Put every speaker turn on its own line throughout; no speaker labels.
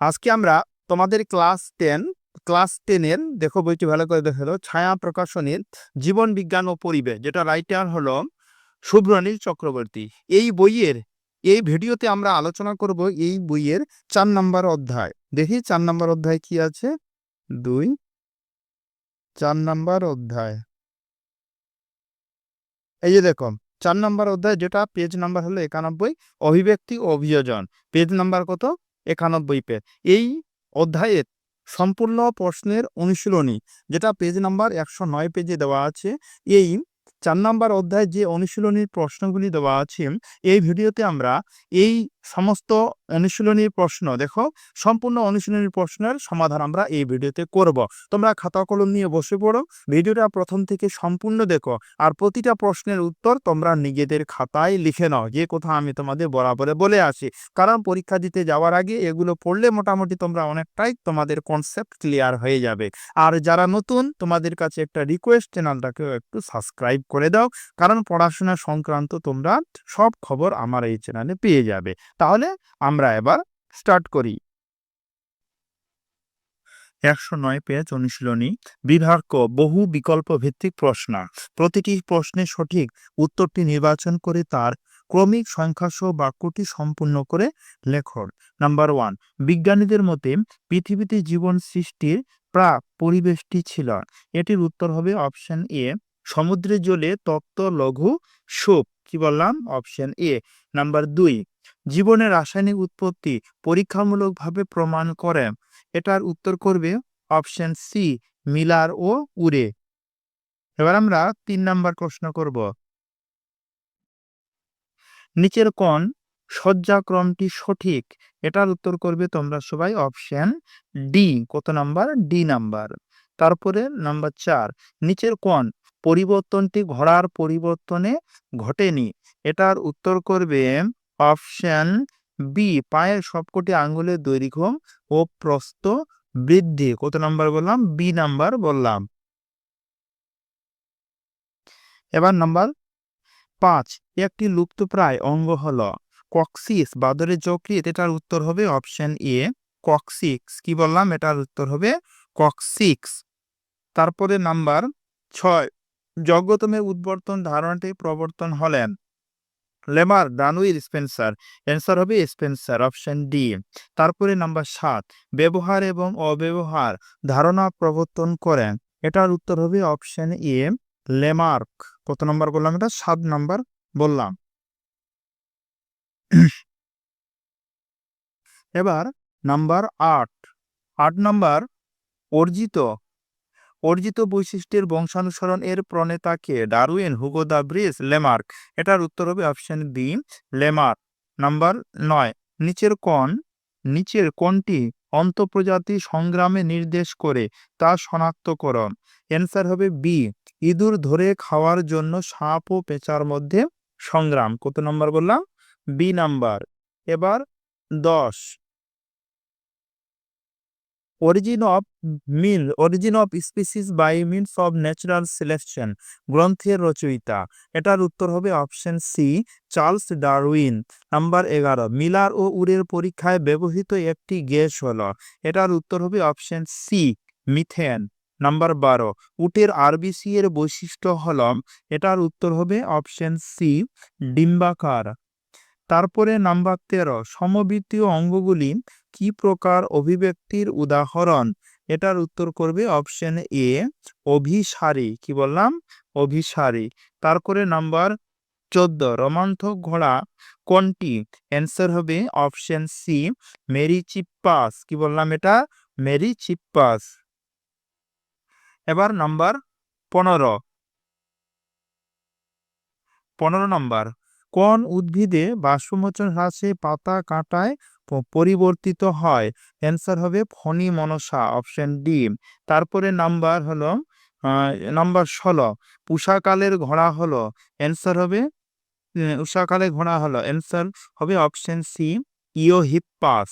আজকে আমরা তোমাদের ক্লাস টেন, ক্লাস টেনের, দেখো বইটি ভালো করে দেখে দাও ছায়া প্রকাশনীর জীবন বিজ্ঞান ও পরিবেশ, যেটা রাইটার হলো শুভ্রনীল চক্রবর্তী। এই বইয়ের, এই ভিডিওতে আমরা আলোচনা করব এই বইয়ের চার নাম্বার অধ্যায়। দেখি চার নাম্বার অধ্যায় কি আছে? দুই। চার নাম্বার অধ্যায়। এই যে দেখো, চার নাম্বার অধ্যায় যেটা, পেজ নাম্বার হলো একানব্বই, অভিব্যক্তি অভিযোজন। পেজ নাম্বার কত? একানব্বই পেজ। এই অধ্যায়ের সম্পূর্ণ প্রশ্নের অনুশীলনী, যেটা পেজ নাম্বার একশো নয় পেজে দেওয়া আছে, এই চার নাম্বার অধ্যায় যে অনুশীলনীর প্রশ্নগুলি দেওয়া আছে, এই ভিডিওতে আমরা এই সমস্ত অনুশীলনীর প্রশ্ন, দেখো, সম্পূর্ণ অনুশীলনীর প্রশ্নের সমাধান আমরা এই ভিডিওতে করব। তোমরা খাতা কলম নিয়ে বসে পড়ো, ভিডিওটা প্রথম থেকে সম্পূর্ণ দেখো, আর প্রতিটা প্রশ্নের উত্তর তোমরা নিজেদের খাতায় লিখে নাও, যে কথা আমি তোমাদের বরাবরে বলে আসি। কারণ পরীক্ষা দিতে যাওয়ার আগে এগুলো পড়লে মোটামুটি তোমরা অনেকটাই তোমাদের কনসেপ্ট ক্লিয়ার হয়ে যাবে। আর যারা নতুন, তোমাদের কাছে একটা রিকোয়েস্ট চ্যানেলটাকেও একটু সাবস্ক্রাইব করে দাও, কারণ পড়াশোনা সংক্রান্ত তোমরা সব খবর আমার এই চ্যানেলে পেয়ে যাবে। তাহলে আমরা এবার স্টার্ট করি। একশো নয় পেজ অনুশীলনী, বিভাগ বহু বিকল্প ভিত্তিক প্রশ্ন। প্রতিটি প্রশ্নের সঠিক উত্তরটি নির্বাচন করে তার ক্রমিক সংখ্যাসহ বাক্যটি সম্পূর্ণ করে লেখন নাম্বার ওয়ান বিজ্ঞানীদের মতে পৃথিবীতে জীবন সৃষ্টির প্রাক পরিবেশটি ছিল। এটির উত্তর হবে অপশন এ সমুদ্রের জলে তপ্ত লঘু সুপ। কি বললাম? অপশন এ নাম্বার দুই জীবনের রাসায়নিক উৎপত্তি পরীক্ষামূলকভাবে প্রমাণ করে। এটার উত্তর করবে অপশন সি মিলার ও উরে। এবার আমরা তিন নাম্বার প্রশ্ন করব। নিচের কোন সজ্জাক্রমটি সঠিক? এটার উত্তর করবে তোমরা সবাই অপশন ডি কত নাম্বার? D number. তারপরে নাম্বার চার, নিচের কোন পরিবর্তনটি ঘোড়ার পরিবর্তনে ঘটেনি। এটার উত্তর করবে অপশন বি, পায়ের সবকটি আঙ্গুলের দৈর্ঘ্য ও প্রস্থ বৃদ্ধি। কত নাম্বার বললাম? বি নাম্বার বললাম। এবার নাম্বার পাঁচ, একটি লুপ্তপ্রায় অঙ্গ হলো কক্সিস বাদরের যকৃত এটার উত্তর হবে অপশন এ কক্সিক্স কি বললাম? এটার উত্তর হবে কক্সিক্স তারপরে নাম্বার ছয় জগতমের উদ্বর্তন ধারণাটি প্রবর্তন হলেন। লেমার ডানুইর স্পেন্সার। অ্যান্সার হবে স্পেন্সার, অপশন ডি। তারপরে নাম্বার সাত, ব্যবহার এবং অব্যবহার, ধারণা প্রবর্তন করেন এটার উত্তর হবে অপশন এ, লেমার্ক। কত নম্বর বললাম এটা? সাত নাম্বার বললাম। এবার নাম্বার আট। আট নাম্বার অর্জিত অর্জিত বৈশিষ্ট্যের বংশানুসরণ এর প্রণেতাকে Darwin Hugo de Vries Lamarck. এটার উত্তর হবে অপশন বি লেমার্ক নাম্বার নয়, নিচের কোন নিচের কোনটি অন্তঃপ্রজাতি সংগ্রামে নির্দেশ করে তা শনাক্তকরণ। অ্যান্সার হবে বি ইঁদুর ধরে খাওয়ার জন্য সাপ ও পেঁচার মধ্যে সংগ্রাম। কত নম্বর বললাম? B number. এবার দশ origin of mean origin of species by means of natural selection গ্রন্থের রচয়িতা। এটার উত্তর হবে option C Charles Darwin number এগারো, মিলার ও উরের পরীক্ষায় ব্যবহৃত একটি গ্যাস হল। এটার উত্তর হবে অপশন সি মিথেন নাম্বার বারো, উটের আরবিসি এর বৈশিষ্ট্য হল। এটার উত্তর হবে অপশন সি ডিম্বাকার। তারপরে নাম্বার তেরো, সমবৃত্তীয় অঙ্গগুলি কি প্রকার অভিব্যক্তির উদাহরণ? এটার উত্তর করবে অপশন এ অভিসারী। কি বললাম? অভিসারী। তারপরে নাম্বার চোদ্দ রোমান্থক ঘোড়া কোনটি? অ্যান্সার হবে অপশন সি মেরি চিপ্পাস কি বললাম এটা? মেরি চিপ্পাস এবার নাম্বার পনেরো। পনেরো নাম্বার। কোন উদ্ভিদে বাষ্পমোচন হ্রাসে পাতা কাঁটায় পরিবর্তিত হয়। অ্যান্সার হবে ফণি মনসা অপশন ডি তারপরে নাম্বার হলো নাম্বার ষোলো। উষাকালের ঘোড়া হলো। অ্যান্সার হবে আহ, উষাকালের ঘোড়া হলো। অ্যান্সার হবে option C Eo Eohippus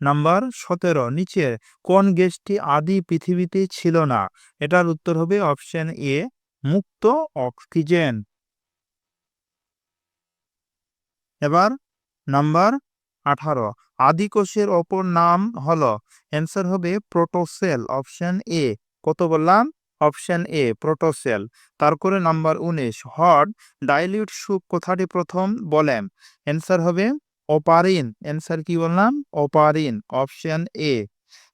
number সতেরো নিচে কোন গ্যাসটি আদি পৃথিবীতে ছিল না? এটার উত্তর হবে অপশন এ মুক্ত অক্সিজেন। এবার নাম্বার আঠারো। আদিকোষের অপর নাম হলো। অ্যান্সার হবে প্রোটোসেল অপশন এ কত বললাম? অপশন এ প্রোটোসেল তারপরে নাম্বার উনিশ হট ডাইলিউট সুপ কথাটি প্রথম? বলেন। অ্যান্সার হবে অপারিন অ্যান্সার কি বললাম? অপারিন অপশন এ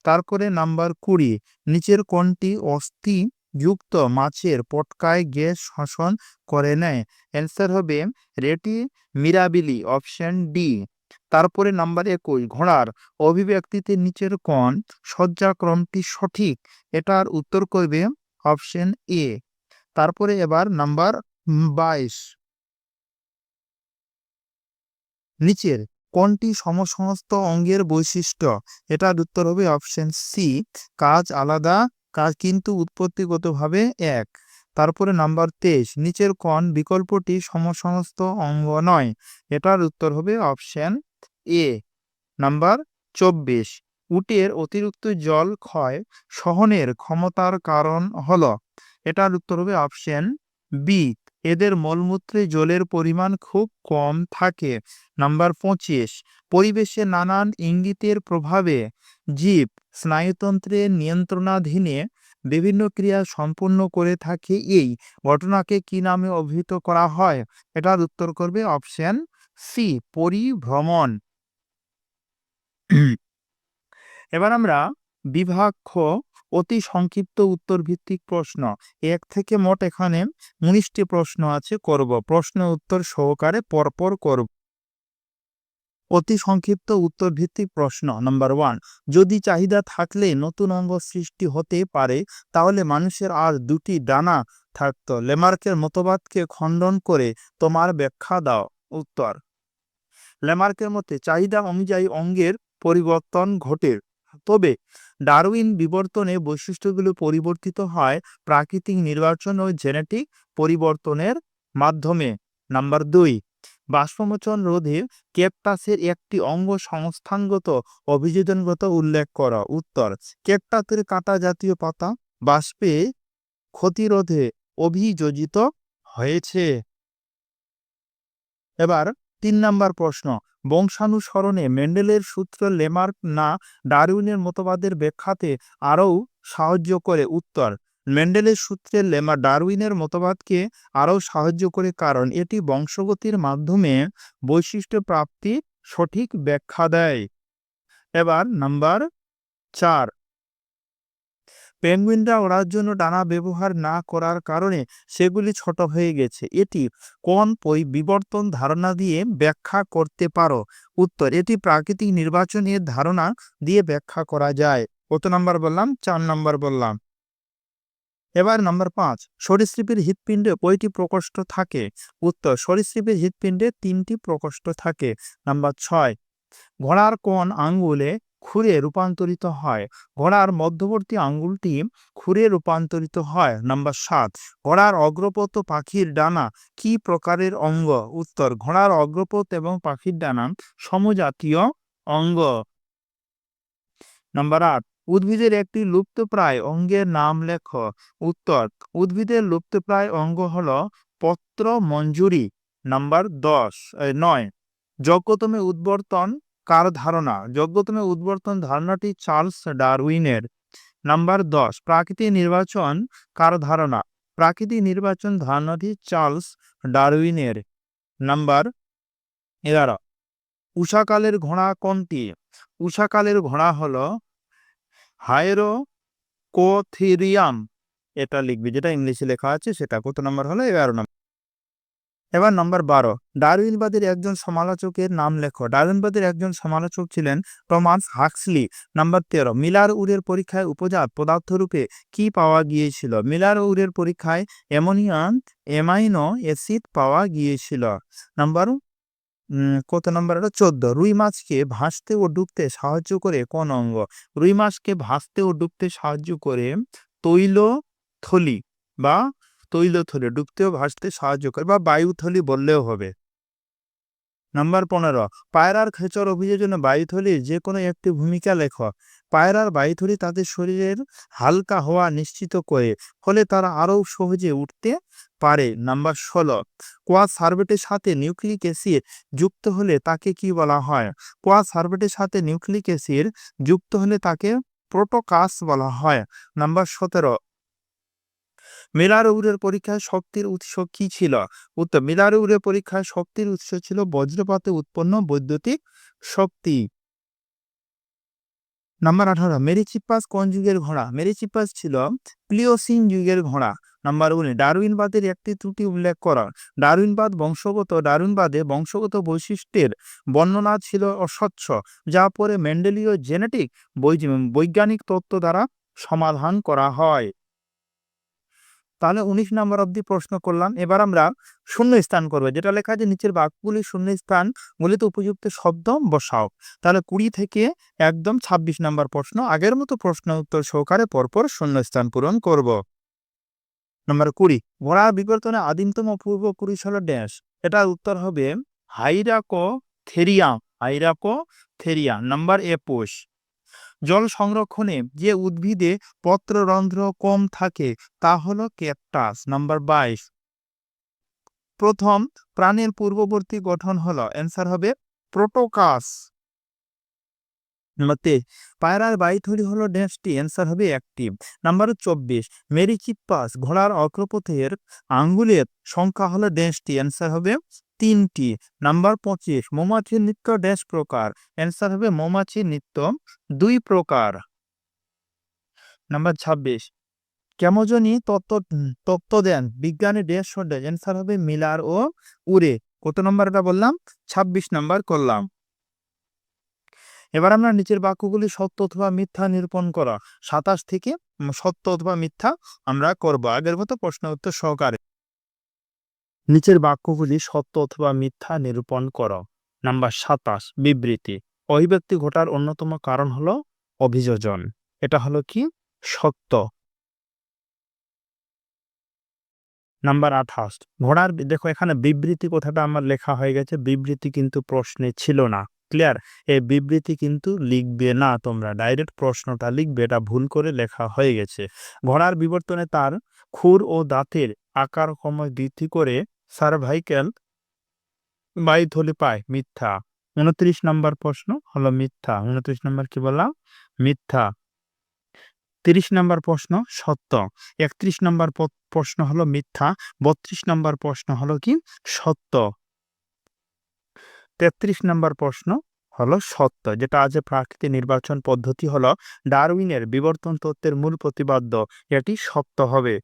তারপরে নাম্বার কুড়ি, নিচের কোনটি অস্থি যুক্ত মাছের পটকায় গ্যাস শোষণ করে নেয়। অ্যান্সার হবে রেটি মিরাবিলি, অপশন ডি। তারপরে নাম্বার একুশ, ঘোড়ার অভিব্যক্তিতে নিচের কোন সজ্জাক্রমটি সঠিক, এটার উত্তর করবে অপশন এ। তারপরে এবার নাম্বার বাইশ। নিচের কোনটি সমসমস্ত অঙ্গের বৈশিষ্ট্য, এটার উত্তর হবে অপশন সি, কাজ আলাদা কাজ কিন্তু উৎপত্তিগতভাবে এক। তারপরে নাম্বার তেইশ, নিচের কোন বিকল্পটি সমসমস্ত অঙ্গ নয়। এটার উত্তর হবে অপশন এ। নাম্বার চব্বিশ, উটের অতিরিক্ত জল ক্ষয় সহনের ক্ষমতার কারণ হল। এটার উত্তর হবে অপশন বি। এদের মলমূত্রে জলের পরিমাণ খুব কম থাকে। নাম্বার পঁচিশ, পরিবেশে নানান ইঙ্গিতের প্রভাবে জীব স্নায়ুতন্ত্রের নিয়ন্ত্রণাধীনে বিভিন্ন ক্রিয়া সম্পূর্ণ করে থাকে। এই ঘটনাকে কি নামে অভিহিত করা হয়? এটার উত্তর করবে অপশন সি, পরিভ্রমণ। এবার আমরা বিভাগ খ অতি সংক্ষিপ্ত উত্তর ভিত্তিক প্রশ্ন। এক থেকে মোট এখানে উনিশটি প্রশ্ন আছে করব। প্রশ্ন উত্তর সহকারে পরপর করব। অতি সংক্ষিপ্ত উত্তর ভিত্তিক প্রশ্ন নাম্বার ওয়ান। যদি চাহিদা থাকলে নতুন অঙ্গ সৃষ্টি হতে পারে, তাহলে মানুষের আর দুটি ডানা থাকতো। লেমার্কের মতবাদকে খণ্ডন করে তোমার ব্যাখ্যা দাও। উত্তর। লেমার্কের মতে, চাহিদা অনুযায়ী অঙ্গের পরিবর্তন ঘটে। তবে ডারউইন বিবর্তনে বৈশিষ্ট্যগুলো পরিবর্তিত হয় প্রাকৃতিক নির্বাচন ও জেনেটিক পরিবর্তনের মাধ্যমে। নাম্বার দুই, বাষ্পমোচন রোধে কেপটাসের একটি অঙ্গ সংস্থানগত অভিযোজনগত উল্লেখ করা। উত্তর কেপটাসের কাঁটা জাতীয় পাতা বাষ্পে ক্ষতিরোধে অভিযোজিত হয়েছে। এবার তিন নাম্বার প্রশ্ন বংশানুসরণে মেন্ডেলের সূত্র লেমার্ক না ডারউইনের মতবাদের ব্যাখ্যাতে আরও সাহায্য করে উত্তর, মেন্ডেলের সূত্রে লেমা ডারউইনের মতবাদকে আরও সাহায্য করে কারণ এটি বংশগতির মাধ্যমে বৈশিষ্ট্য প্রাপ্তি সঠিক ব্যাখ্যা দেয়। এবার নাম্বার চার পেঙ্গুইনরা ওড়ার জন্য ডানা ব্যবহার না করার কারণে সেগুলি ছোট হয়ে গেছে। এটি কোন পই বিবর্তন ধারণা দিয়ে ব্যাখ্যা করতে পারো? উত্তর, এটি প্রাকৃতিক নির্বাচনের ধারণা দিয়ে ব্যাখ্যা করা যায়। কত নাম্বার বললাম? চার নাম্বার বললাম। এবার নাম্বার পাঁচ, সরীসৃপের হৃৎপিণ্ডে কয়টি প্রকোষ্ঠ থাকে? উত্তর, সরীসৃপের হৃৎপিণ্ডে তিনটি প্রকোষ্ঠ থাকে। নাম্বার ছয়, ঘোড়ার কোন আঙ্গুলে খুরে রূপান্তরিত হয়। ঘোড়ার মধ্যবর্তী আঙ্গুলটি খুরে রূপান্তরিত হয়। নাম্বার সাত, ঘোড়ার অগ্রপথ পাখির ডানা কি প্রকারের অঙ্গ? উত্তর, ঘোড়ার অগ্রপথ এবং পাখির ডানা সমজাতীয় অঙ্গ। নাম্বার আট, উদ্ভিদের একটি লুপ্তপ্রায় অঙ্গের নাম লেখ। উত্তর, উদ্ভিদের লুপ্তপ্রায় অঙ্গ হল পত্র মঞ্জুরি নাম্বার দশ নয়, যজ্ঞতমে উদ্বর্তন কার ধারণা? যজ্ঞতমে উদ্বর্তন ধারণাটি চার্লস ডারউইনের। নাম্বার দশ, প্রাকৃতিক নির্বাচন কার ধারণা? প্রাকৃতিক নির্বাচন ধারণাটি চার্লস ডারউইনের। নাম্বার এগারো, উষাকালের ঘোড়া কোনটি? উষাকালের ঘোড়া হল হায়রো কোথিরিয়াম এটা লিখবি, যেটা ইংলিশে লেখা আছে, সেটা কত নম্বর হলো? এগারো নম্বর। এবার নম্বর বারো। ডারউইনবাদের একজন সমালোচকের নাম লেখো। ডারউইনবাদের একজন সমালোচক ছিলেন টমাস হাক্সলি। নাম্বার তেরো। মিলার উরের পরীক্ষায় উপজাত পদার্থরূপে কি পাওয়া গিয়েছিল? মিলার উরের পরীক্ষায় অ্যামোনিয়াম অ্যামাইনো অ্যাসিড পাওয়া গিয়েছিল। নাম্বার কত নম্বর এটা চোদ্দ। রুই মাছকে ভাসতে ও ডুবতে সাহায্য করে কোন অঙ্গ? রুই মাছকে ভাসতে ও ডুবতে সাহায্য করে তৈলথলি বা তৈলথলি ডুবতে ও ভাসতে সাহায্য করে বা বায়ুথলি বললেও হবে। নাম্বার পনেরো পায়রার খেচর অভিযোজনে বায়ুথলির যে কোনো একটি ভূমিকা লেখ। পায়রার বায়ুথলি তাদের শরীরের হালকা হওয়া নিশ্চিত করে, ফলে তারা আরও সহজে উঠতে পারে। নাম্বার ষোলো কোয়া সার্ভেটের সাথে নিউক্লিক অ্যাসিড যুক্ত হলে তাকে কি বলা হয়? কোয়া সার্ভেটের সাথে নিউক্লিক অ্যাসিড যুক্ত হলে তাকে প্রোটোকাস বলা হয়। নাম্বার সতেরো মিলারউরের পরীক্ষায় শক্তির উৎস কি ছিল? উত্তর মিলারউরের পরীক্ষায় শক্তির উৎস ছিল বজ্রপাতে উৎপন্ন বৈদ্যুতিক শক্তি। নাম্বার আঠারো, মেরিচিপাস কোন যুগের ঘোড়া? মেরিচিপাস ছিল প্লিওসিন যুগের ঘোড়া। নাম্বার উনিশ ডারউইনবাদের একটি ত্রুটি উল্লেখ করা। ডারউইনবাদ বংশগত ডারউইনবাদে বংশগত বৈশিষ্ট্যের বর্ণনা ছিল অস্বচ্ছ, যা পরে মেন্ডেলীয় জেনেটিক বৈজ্ঞানিক তত্ত্ব দ্বারা সমাধান করা হয়। তাহলে উনিশ নম্বর অবধি প্রশ্ন করলাম। এবার আমরা শূন্য স্থান করব, যেটা লেখা আছে, নিচের বাক্যগুলি শূন্য স্থান গুলিতে উপযুক্ত শব্দ বসাও। তাহলে কুড়ি থেকে একদম ২৬ নম্বর প্রশ্ন, আগের মতো প্রশ্ন উত্তর সহকারে পরপর শূন্য স্থান পূরণ করব। নম্বর কুড়ি ঘোড়া বিবর্তনে আদিমতম পূর্বপুরুষ হলো ড্যাশ। এটার উত্তর হবে হাইরাকো থেরিয়া হাইরাকো থেরিয়া নাম্বার একুশ জল সংরক্ষণে যে উদ্ভিদে পত্ররন্ধ্র কম থাকে, তা হলো ক্যাকটাস, নাম্বার বাইশ। প্রথম, প্রাণের পূর্ববর্তী গঠন হলো, অ্যান্সার হবে প্রোটোকাস। নাম্বার তেইশ পায়রার বাইথলি হলো ড্যাশটি অ্যান্সার হবে একটি নাম্বার চব্বিশ মেরিচিপ্পাস ঘোড়ার অগ্রপথের আঙ্গুলের সংখ্যা হলো ড্যাশটি অ্যান্সার হবে তিনটি। নাম্বার পঁচিশ মৌমাছির নৃত্য ড্যাশ প্রকার। অ্যান্সার হবে মৌমাছির নৃত্য দুই প্রকার। নাম্বার ছাব্বিশ, কেমজনী তত্ত্ব তত্ত্ব দেন, বিজ্ঞানী ড্যাশ শব্দ। অ্যান্সার হবে মিলার ও উরে। কত নম্বরটা বললাম? ছাব্বিশ নাম্বার করলাম। এবার আমরা নিচের বাক্যগুলি সত্য অথবা মিথ্যা নিরূপণ করা। সাতাশ থেকে সত্য অথবা মিথ্যা আমরা করব। আগের মতো প্রশ্ন উত্তর সহকারে। নিচের বাক্যগুলি সত্য অথবা মিথ্যা নিরূপণ করো। নাম্বার সাতাশ, বিবৃতি। অভিব্যক্তি ঘটার অন্যতম কারণ হলো অভিযোজন। এটা হলো কি? সত্য। নাম্বার আঠাশ, ঘোড়ার দেখো, এখানে বিবৃতি কথাটা আমার লেখা হয়ে গেছে। বিবৃতি কিন্তু প্রশ্নে ছিল না। ক্লিয়ার? এই বিবৃতি কিন্তু লিখবে না তোমরা। ডাইরেক্ট প্রশ্নটা লিখবে, এটা ভুল করে লেখা হয়ে গেছে। ঘোড়ার বিবর্তনে তার খুর ও দাঁতের আকার সময় বৃদ্ধি করে সার্ভাইকেল বাইথলি পায় মিথ্যা। উনত্রিশ নম্বর প্রশ্ন হলো মিথ্যা। উনত্রিশ নম্বর কি বললাম? মিথ্যা। তিরিশ নম্বর প্রশ্ন সত্য। একত্রিশ নম্বর প্রশ্ন হলো মিথ্যা। বত্রিশ নম্বর প্রশ্ন হলো কি? সত্য। তেত্রিশ নম্বর প্রশ্ন হলো সত্য, যেটা আজ প্রাকৃতিক নির্বাচন পদ্ধতি হলো ডারউইনের বিবর্তন তত্ত্বের মূল প্রতিবাদ্য এটি সত্য হবে।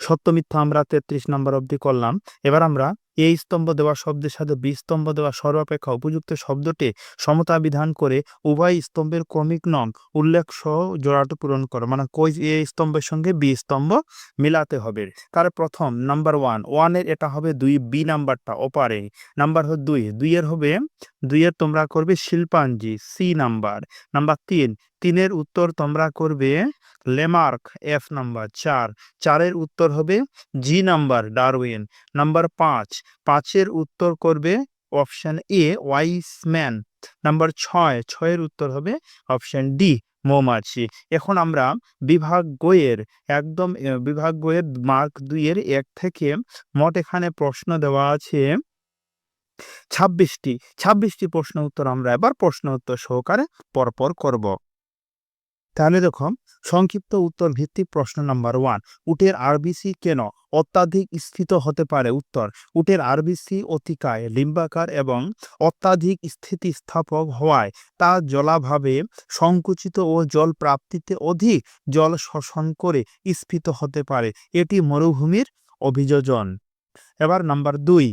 সত্য, মিথ্যা আমরা তেত্রিশ নম্বর অবধি করলাম। এবার আমরা এই স্তম্ভ দেওয়া শব্দের সাথে বি স্তম্ভ দেওয়া সর্বাপেক্ষা উপযুক্ত শব্দটি সমতা বিধান করে উভয় স্তম্ভের ক্রমিক নং উল্লেখ সহ জোড়াটো পূরণ করো। মানে কই এ স্তম্ভের সঙ্গে বি স্তম্ভ মিলাতে হবে। তার প্রথম নাম্বার ওয়ান ওয়ানের এটা হবে দুই, বি নাম্বারটা ওপারে। নাম্বার হবে দুই, দুইয়ের হবে, দুইয়ের তোমরা করবে শিল্পাঞ্জি, সি নাম্বার। নাম্বার তিন তিনের উত্তর তোমরা করবে লেমার্ক, এফ নাম্বার চার। চারের উত্তর হবে জি নাম্বার, ডারউইন। নাম্বার পাঁচ, পাঁচের উত্তর করবে অপশন এ ওয়াইসম্যান নাম্বার ছয়, ছয়ের উত্তর হবে অপশন ডি, মৌমাছি। এখন আমরা বিভাগ বইয়ের একদম বিভাগ বইয়ের মার্ক দুইয়ের এক থেকে মোট এখানে প্রশ্ন দেওয়া আছে ছাব্বিশটি। ছাব্বিশটি প্রশ্ন উত্তর আমরা এবার প্রশ্ন উত্তর সহকারে পরপর করব। তাহলে দেখো সংক্ষিপ্ত উত্তর ভিত্তিক প্রশ্ন নাম্বার ওয়ান উটের আরবিসি কেন অত্যাধিক স্থিত হতে পারে? উত্তর, উটের আরবিসি অতিকায়, লিম্বাকার এবং অত্যাধিক স্থিতিস্থাপক হওয়ায় তা জলাভাবে সংকুচিত ও জল প্রাপ্তিতে অধিক জল শোষণ করে স্ফীত হতে পারে। এটি মরুভূমির অভিযোজন। এবার নাম্বার দুই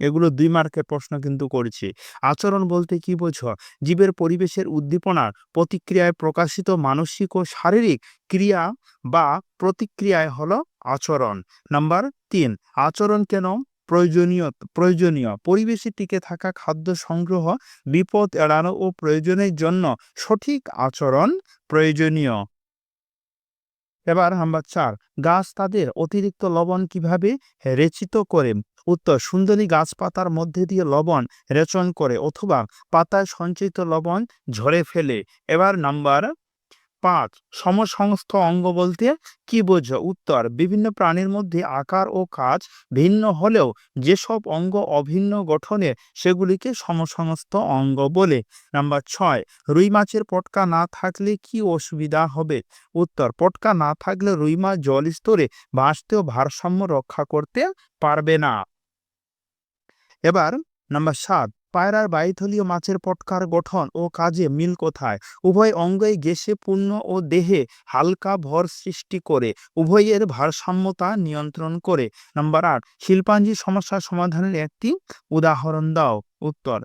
এগুলো দুই মার্কের প্রশ্ন কিন্তু করছি। আচরণ বলতে কি বোঝো? জীবের পরিবেশের উদ্দীপনার প্রতিক্রিয়ায় প্রকাশিত মানসিক ও শারীরিক ক্রিয়া বা প্রতিক্রিয়ায় হলো আচরণ। নাম্বার তিন, আচরণ কেন প্রয়োজনীয় প্রয়োজনীয়? পরিবেশে টিকে থাকা খাদ্য সংগ্রহ বিপদ এড়ানো ও প্রয়োজনের জন্য সঠিক আচরণ প্রয়োজনীয়। এবার নাম্বার চার, গাছ তাদের অতিরিক্ত লবণ কীভাবে রেচিত করে? উত্তর, সুন্দরী গাছ পাতার মধ্যে দিয়ে লবণ রেচন করে অথবা পাতায় সঞ্চিত লবণ ঝরে ফেলে। এবার নাম্বার পাঁচ, সমসংস্থ অঙ্গ বলতে কি বোঝো? উত্তর, বিভিন্ন প্রাণীর মধ্যে আকার ও কাজ ভিন্ন হলেও যেসব অঙ্গ অভিন্ন গঠনে সেগুলিকে সমসংস্থ অঙ্গ বলে। নাম্বার ছয়, রুই মাছের পটকা না থাকলে কি অসুবিধা হবে? উত্তর, পটকা না থাকলে রুই মাছ জল স্তরে বাঁচতেও ভারসাম্য রক্ষা করতে পারবে না। এবার নাম্বার সাত পায়রার বাইথলীয় মাছের পটকার গঠন ও কাজে মিল কোথায়? উভয় অঙ্গই গেসে পূর্ণ ও দেহে হালকা ভর সৃষ্টি করে, উভয়ের ভারসাম্যতা নিয়ন্ত্রণ করে। নাম্বার আট শিল্পাঞ্জি সমস্যা সমাধানের একটি উদাহরণ দাও। উত্তর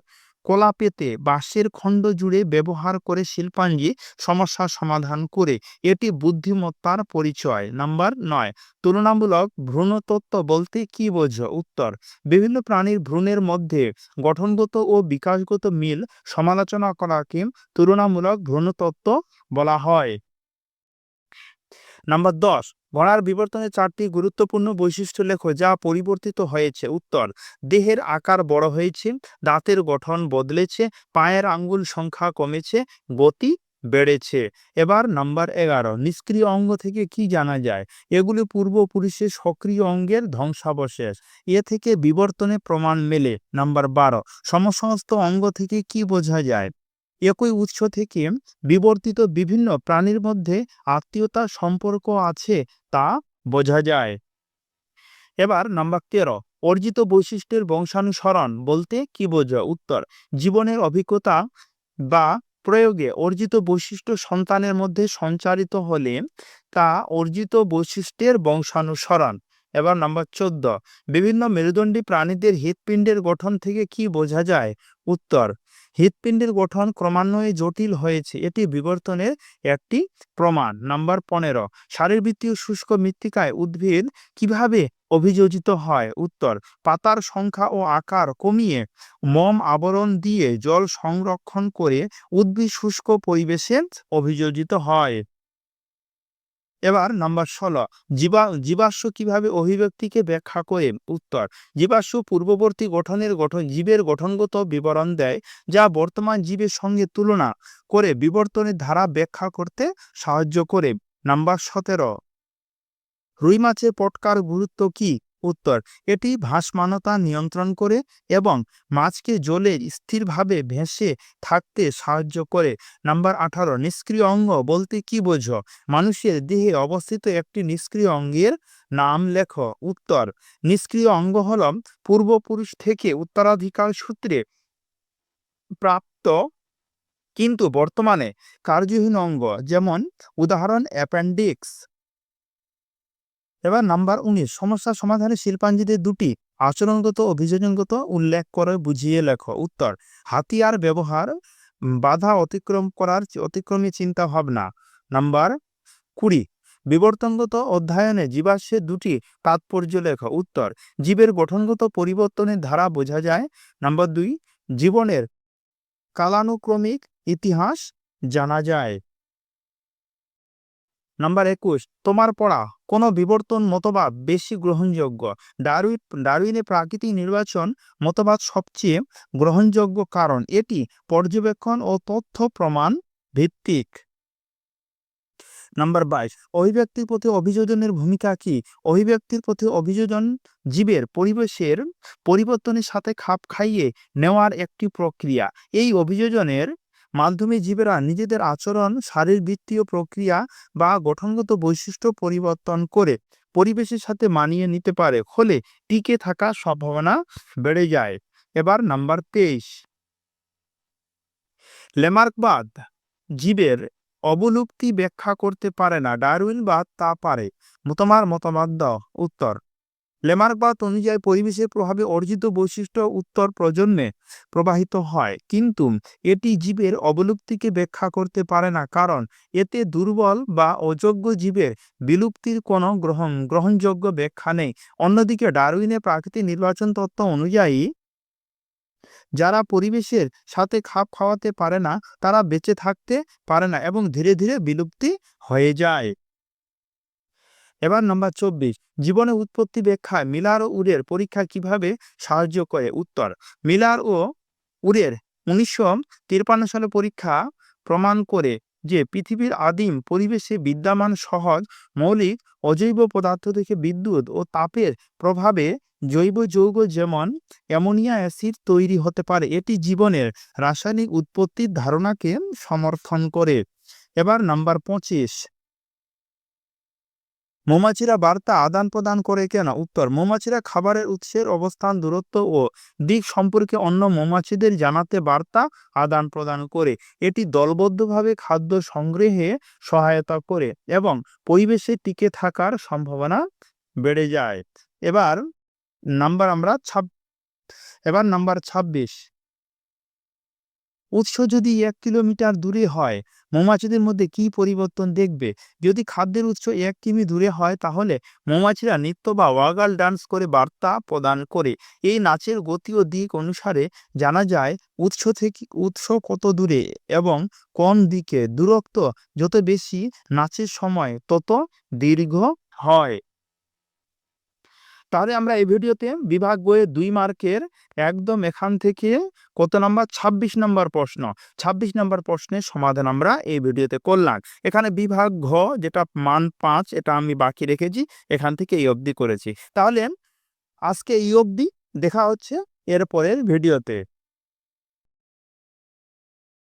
কলা পেতে বাঁশের খণ্ড জুড়ে ব্যবহার করে শিল্পাঞ্জি সমস্যা সমাধান করে এটি বুদ্ধিমত্তার পরিচয়। নাম্বার নয়, তুলনামূলক ভ্রূণতত্ত্ব বলতে কি বোঝো? উত্তর, বিভিন্ন প্রাণীর ভ্রূণের মধ্যে গঠনগত ও বিকাশগত মিল সমালোচনা করাকে তুলনামূলক ভ্রূণতত্ত্ব বলা হয়। নাম্বার দশ ঘোড়ার বিবর্তনের চারটি গুরুত্বপূর্ণ বৈশিষ্ট্য লেখো যা পরিবর্তিত হয়েছে। উত্তর, দেহের আকার বড় হয়েছে, দাঁতের গঠন বদলেছে, পায়ের আঙ্গুল সংখ্যা কমেছে, গতি বেড়েছে। এবার নাম্বার এগারো, নিষ্ক্রিয় অঙ্গ থেকে কি জানা যায়? এগুলি পূর্বপুরুষের সক্রিয় অঙ্গের ধ্বংসাবশেষ। এ থেকে বিবর্তনে প্রমাণ মেলে। নাম্বার বারো সমসমস্ত অঙ্গ থেকে কি বোঝা যায়? একই উৎস থেকে বিবর্তিত বিভিন্ন প্রাণীর মধ্যে আত্মীয়তা সম্পর্ক আছে তা বোঝা যায়। এবার নাম্বার তেরো, অর্জিত বৈশিষ্ট্যের বংশানুসরণ বলতে কি বোঝো? উত্তর, জীবনের অভিজ্ঞতা বা প্রয়োগে অর্জিত বৈশিষ্ট্য সন্তানের মধ্যে সঞ্চারিত হলে তা অর্জিত বৈশিষ্ট্যের বংশানুসরণ। এবার নাম্বার চোদ্দ। বিভিন্ন মেরুদণ্ডী প্রাণীদের হৃৎপিণ্ডের গঠন থেকে কি বোঝা যায়? উত্তর, হৃৎপিণ্ডের গঠন ক্রমান্বয়ে জটিল হয়েছে। এটি বিবর্তনের একটি প্রমাণ। নাম্বার পনেরো, শারীরবৃত্তীয় শুষ্ক মৃত্তিকায় উদ্ভিদ কীভাবে অভিযোজিত হয়? উত্তর, পাতার সংখ্যা ও আকার কমিয়ে মম আবরণ দিয়ে জল সংরক্ষণ করে উদ্ভিদ শুষ্ক পরিবেশে অভিযোজিত হয়। এবার নাম্বার ষোলো, জীবা, জীবাশ্ম কীভাবে অভিব্যক্তিকে ব্যাখ্যা করে? উত্তর, জীবাশ্ম পূর্ববর্তী গঠনের গঠন, জীবের গঠনগত বিবরণ দেয় যা বর্তমান জীবের সঙ্গে তুলনা করে বিবর্তনের ধারা ব্যাখ্যা করতে সাহায্য করে। নাম্বার সতেরো, রুই মাছের পটকার গুরুত্ব কি? উত্তর। এটি ভাসমানতা নিয়ন্ত্রণ করে এবং মাছকে জলে স্থিরভাবে ভেসে থাকতে সাহায্য করে। নাম্বার আঠারো, নিষ্ক্রিয় অঙ্গ বলতে কি বোঝো? মানুষের দেহে অবস্থিত একটি নিষ্ক্রিয় অঙ্গের নাম লেখো। উত্তর, নিষ্ক্রিয় অঙ্গ হল পূর্বপুরুষ থেকে উত্তরাধিকার সূত্রে প্রাপ্ত কিন্তু বর্তমানে কার্যহীন অঙ্গ। যেমন, উদাহরণ, অ্যাপেন্ডিক্স। এবার নাম্বার উনিশ, সমস্যা সমাধানে শিল্পাঞ্জিদের দুটি, আচরণগত, অভিযোজনগত উল্লেখ করে বুঝিয়ে লেখো। উত্তর, হাতিয়ার ব্যবহার বাধা অতিক্রম করার অতিক্রমী চিন্তা ভাবনা। নাম্বার কুড়ি, বিবর্তনগত অধ্যয়নে জীবাশ্মের দুটি তাৎপর্য লেখো। উত্তর, জীবের গঠনগত পরিবর্তনের ধারা বোঝা যায়। নাম্বার দুই, জীবনের কালানুক্রমিক ইতিহাস জানা যায়। নাম্বার একুশ, তোমার পড়া। কোন বিবর্তন মতবাদ বেশি গ্রহণযোগ্য। ডারউইন ডারুইনে প্রাকৃতিক নির্বাচন মতবাদ সবচেয়ে গ্রহণযোগ্য কারণ এটি পর্যবেক্ষণ ও তথ্য প্রমাণ ভিত্তিক। নাম্বার বাইশ, অভিব্যক্তির প্রতি অভিযোজনের ভূমিকা কি? অভিব্যক্তির প্রতি অভিযোজন জীবের পরিবেশের পরিবর্তনের সাথে খাপ খাইয়ে নেওয়ার একটি প্রক্রিয়া। এই অভিযোজনের মাধ্যমে জীবেরা নিজেদের আচরণ শারীরবৃত্তীয় প্রক্রিয়া বা গঠনগত বৈশিষ্ট্য পরিবর্তন করে পরিবেশের সাথে মানিয়ে নিতে পারে, ফলে টিকে থাকার সম্ভাবনা বেড়ে যায়। এবার নাম্বার তেইশ। লেমার্কবাদ জীবের অবলুপ্তি ব্যাখ্যা করতে পারে না। ডারউইনবাদ তা পারে। তোমার মতামত উত্তর। লেমার্কবাদ অনুযায়ী পরিবেশের প্রভাবে অর্জিত বৈশিষ্ট্য উত্তর প্রজন্মে প্রবাহিত হয়। কিন্তু এটি জীবের অবলুপ্তিকে ব্যাখ্যা করতে পারে না, কারণ এতে দুর্বল বা অযোগ্য জীবের বিলুপ্তির কোনো গ্রহণ, গ্রহণযোগ্য ব্যাখ্যা নেই। অন্যদিকে ডারউইনের প্রাকৃতিক নির্বাচন তত্ত্ব অনুযায়ী, যারা পরিবেশের সাথে খাপ খাওয়াতে পারে না, তারা বেঁচে থাকতে পারে না এবং ধীরে ধীরে বিলুপ্তি হয়ে যায়। এবার নাম্বার চব্বিশ। জীবনে উৎপত্তি ব্যাখ্যায় মিলার ও উরের পরীক্ষা কীভাবে সাহায্য করে? উত্তর, মিলার ও উরের উনিশশো তিরপান্ন সালে পরীক্ষা প্রমাণ করে যে পৃথিবীর আদিম পরিবেশে বিদ্যমান সহজ, মৌলিক, অজৈব পদার্থ থেকে বিদ্যুৎ ও তাপের প্রভাবে জৈব যৌগ যেমন অ্যামোনিয়া অ্যাসিড তৈরি হতে পারে, এটি জীবনের রাসায়নিক উৎপত্তির ধারণাকে সমর্থন করে। এবার নাম্বার পঁচিশ। মৌমাছিরা বার্তা আদান প্রদান করে কেন? উত্তর, মৌমাছিরা খাবারের উৎসের অবস্থান, দূরত্ব ও দিক সম্পর্কে অন্য মৌমাছিদের জানাতে বার্তা আদান প্রদান করে। এটি দলবদ্ধভাবে খাদ্য সংগ্রহে সহায়তা করে এবং পরিবেশে টিকে থাকার সম্ভাবনা বেড়ে যায়। এবার নাম্বার আমরা ছাব, এবার নাম্বার ছাব্বিশ। উৎস যদি এক কিলোমিটার দূরে হয় মৌমাছিদের মধ্যে কি পরিবর্তন দেখবে? যদি খাদ্যের উৎস এক কিমি দূরে হয়, তাহলে মৌমাছিরা নৃত্য বা ওয়াগাল ডান্স করে বার্তা প্রদান করে। এই নাচের গতি ও দিক অনুসারে জানা যায়, উৎস থেকে, উৎস কত দূরে এবং কোন দিকে। দূরত্ব যত বেশি নাচের সময়, তত দীর্ঘ হয়। তাহলে আমরা এই ভিডিওতে বিভাগ বইয়ে দুই মার্কের একদম এখান থেকে কত নাম্বার? ২৬ নাম্বার প্রশ্ন। ২৬ নাম্বার প্রশ্নের সমাধান আমরা এই ভিডিওতে করলাম। এখানে বিভাগ ঘ যেটা মান পাঁচ, এটা আমি বাকি রেখেছি, এখান থেকে এই অবধি করেছি। তাহলে আজকে এই অবধি। দেখা হচ্ছে এরপরের ভিডিওতে।